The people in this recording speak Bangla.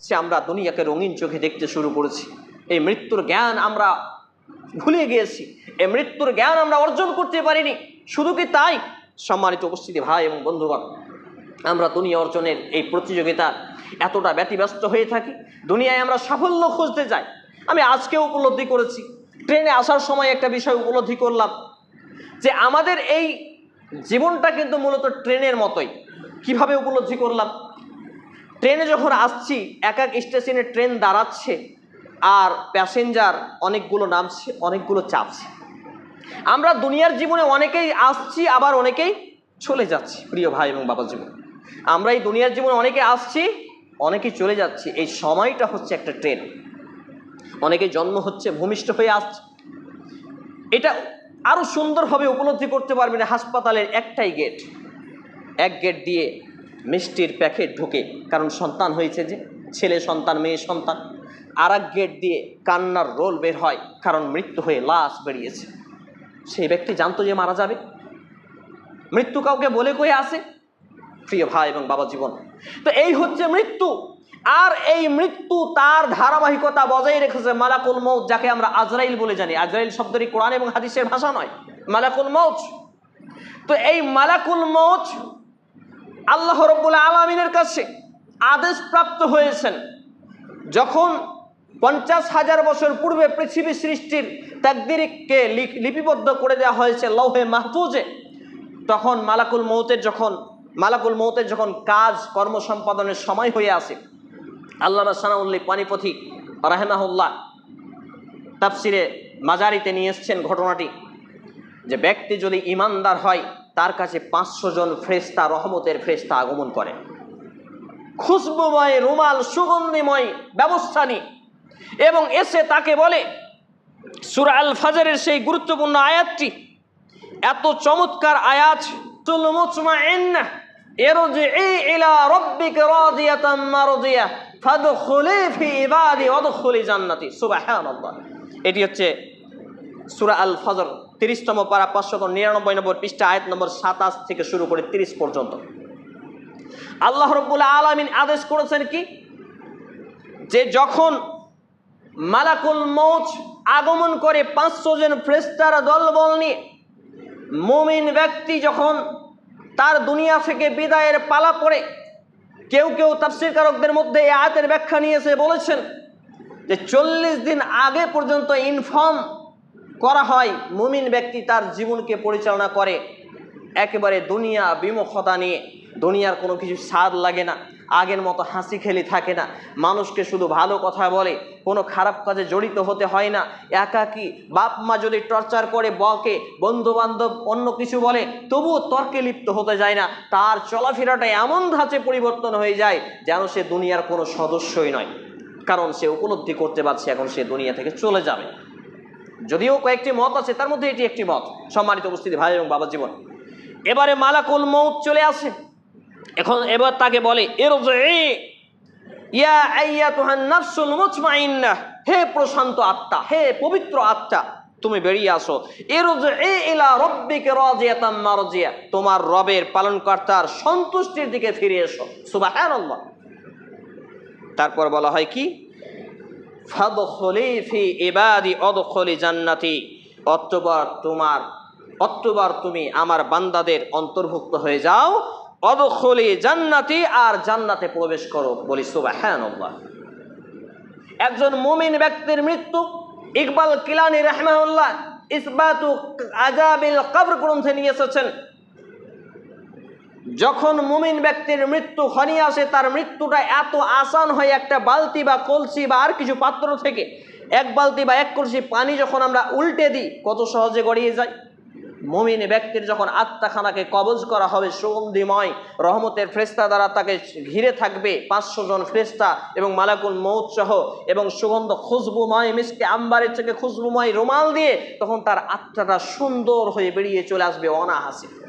সে আমরা দুনিয়াকে রঙিন চোখে দেখতে শুরু করেছি। এই মৃত্যুর জ্ঞান আমরা ভুলে গিয়েছি। এই মৃত্যুর জ্ঞান আমরা অর্জন করতে পারিনি। শুধু কি তাই? সম্মানিত উপস্থিতি ভাই এবং বন্ধুগণ, আমরা দুনিয়া অর্জনের এই প্রতিযোগিতা এতটা ব্যতিব্যস্ত হয়ে থাকি। দুনিয়ায় আমরা সাফল্য খুঁজতে যাই। আমি আজকে উপলব্ধি করেছি। ট্রেনে আসার সময় একটা বিষয় উপলব্ধি করলাম যে আমাদের এই জীবনটা কিন্তু মূলত ট্রেনের মতোই। কীভাবে উপলব্ধি করলাম? ট্রেনে যখন আসছি, এক এক স্টেশনে ট্রেন দাঁড়াচ্ছে আর প্যাসেঞ্জার অনেকগুলো নামছে, অনেকগুলো চাপছে। আমরা দুনিয়ার জীবনে অনেকেই আসছি, আবার অনেকেই চলে যাচ্ছি, প্রিয় ভাই এবং বাবা জীবন। আমরা এই দুনিয়ার জীবনে অনেকে আসছি, অনেকেই চলে যাচ্ছি। এই সময়টা হচ্ছে একটা ট্রেন। অনেকে জন্ম হচ্ছে, ভূমিষ্ঠ হয়ে আসছে। এটা আরও সুন্দরভাবে উপলব্ধি করতে পারবেন হাসপাতালের একটাই গেট এক গেট দিয়ে মিষ্টির প্যাকেট ঢুকে, কারণ সন্তান হয়েছে যে, ছেলে সন্তান, মেয়ে সন্তান। আর গেট দিয়ে কান্নার রোল বের হয়, কারণ মৃত্যু হয়ে লাশ বেরিয়েছে। সেই ব্যক্তি জানতো যে মারা যাবে। মৃত্যু কাউকে বলে কয়ে আসে, প্রিয় ভাই এবং বাবা জীবন। তো এই হচ্ছে মৃত্যু। আর এই মৃত্যু তার ধারাবাহিকতা বজায় রেখেছে মালাকুল মৌত যাকে আমরা আজরাইল বলে জানি। আজরাইল শব্দটি কোরআন এবং হাদিসের ভাষা নয়। মালাকুল মৌত তো এই মালাকুল মৌত আল্লাহ রব্বুল আলমিনের কাছে আদেশ প্রাপ্ত হয়েছেন, যখন পঞ্চাশ হাজার বছর পূর্বে পৃথিবী সৃষ্টির তাকদিরকে লিপিবদ্ধ করে দেওয়া হয়েছে লৌহে মাহফুজে, তখন মালাকুল মৌতের যখন মালাকুল মৌতের যখন কাজ, কর্ম সম্পাদনের সময় হয়ে আসে, আল্লামা সানাউল্লি পানিপথি রাহেমাহুল্লাহ তাফসিরে মাজারিতে নিয়ে এসছেন ঘটনাটি, যে ব্যক্তি যদি ইমানদার হয় তার কাছে পাঁচশো জন ফ্রেস্তা রহমতের ফ্রেস্তা আগমন করে। খুশবুময়, রুমাল, সুগন্ধিময় ব্যবস্থা নিয়ে। এবং এসে তাকে বলে, সুরা আল ফাজারের সেই গুরুত্বপূর্ণ আয়াতটি এত চমৎকার আয়াত। এটি হচ্ছে সুরা আল ফজর তিরিশতম পারা পাঁচশত নিরানব্বই নম্বর পৃষ্ঠা, আয়াত নম্বর সাতাশ থেকে শুরু করে তিরিশ পর্যন্ত। আল্লাহ রব্বুল আলমিন আদেশ করেছেন কি? যে যখন মালাকুল মৌজ আগমন করে পাঁচশো জন ফ্রেস্তার দলবল নিয়ে মুমিন ব্যক্তি যখন তার দুনিয়া থেকে বিদায়ের পালা পড়ে, কেউ কেউ তাফসির কারকদের মধ্যে এই আয়াতের ব্যাখ্যা নিয়েছে, বলেছেন যে চল্লিশ দিন আগে পর্যন্ত ইনফর্ম করা হয়, মুমিন ব্যক্তি তার জীবনকে পরিচালনা করে। একেবারে দুনিয়া বিমুখতা নিয়ে। দুনিয়ার কোনো কিছু স্বাদ লাগে না, আগের মতো হাসি খেলি থাকে না। মানুষকে শুধু ভালো কথা বলে, কোনো খারাপ কাজে জড়িত হতে হয় না। একাকি বাপ মা যদি টর্চার করে, বকে বন্ধু বান্ধব অন্য কিছু বলে, তবুও তর্কে লিপ্ত হতে যায় না। তার চলাফেরাটা এমন ধাঁচে পরিবর্তন হয়ে যায় যেন সে দুনিয়ার কোনো সদস্যই নয়। কারণ সে উপলব্ধি করতে পারছে, এখন সে দুনিয়া থেকে চলে যাবে। যদিও কয়েকটি মত আছে, তার মধ্যে এটি একটি মত, সম্মানিত উপস্থিতি, ভাই এবং বাবা জীবন। এবারে মালাকুল মৌত চলে আসে। এখন এবার তাকে বলে এর হে প্রশান্ত আত্মা, হে পবিত্র আত্মা, তুমি বেরিয়ে আসো। তোমার রবের পালনকর্তার সন্তুষ্টির দিকে ফিরে এসো। সুবহানাল্লাহ। তারপর বলা হয় কি? ফাদখলি ফি অদখলি জান্নাতি। অতবার তোমার, অতবার তুমি আমার বান্দাদের অন্তর্ভুক্ত হয়ে যাও। অদখলি জান্নাতি আর জান্নাতে প্রবেশ করো বলি সুবহানাল্লাহ। একজন মুমিন ব্যক্তির মৃত্যু, ইকবাল কিলানি রহমাউল্লাহ ইসবাতু আজাবিল কবর গ্রন্থে নিয়ে এসেছেন। যখন মুমিন ব্যক্তির মৃত্যু খনি আসে, তার মৃত্যুটা এত আসান হয়, একটা বালতি বা কলসি বা আর কিছু পাত্র থেকে। এক বালতি বা এক কলসি পানি যখন আমরা উল্টে দিই, কত সহজে গড়িয়ে যায়। মমিন ব্যক্তির যখন আত্মাখানাকে কবজ করা হবে, সুগন্ধিময় রহমতের ফ্রেস্তা দ্বারা তাকে ঘিরে থাকবে, পাঁচশো জন ফ্রেস্তা এবং মালাকুল মৌত সহ, এবং সুগন্ধ খুশবুময় মিসকে আম্বারের থেকে খুশবুময় রুমাল দিয়ে তখন তার আত্মাটা সুন্দর হয়ে বেরিয়ে চলে আসবে অনাহাসে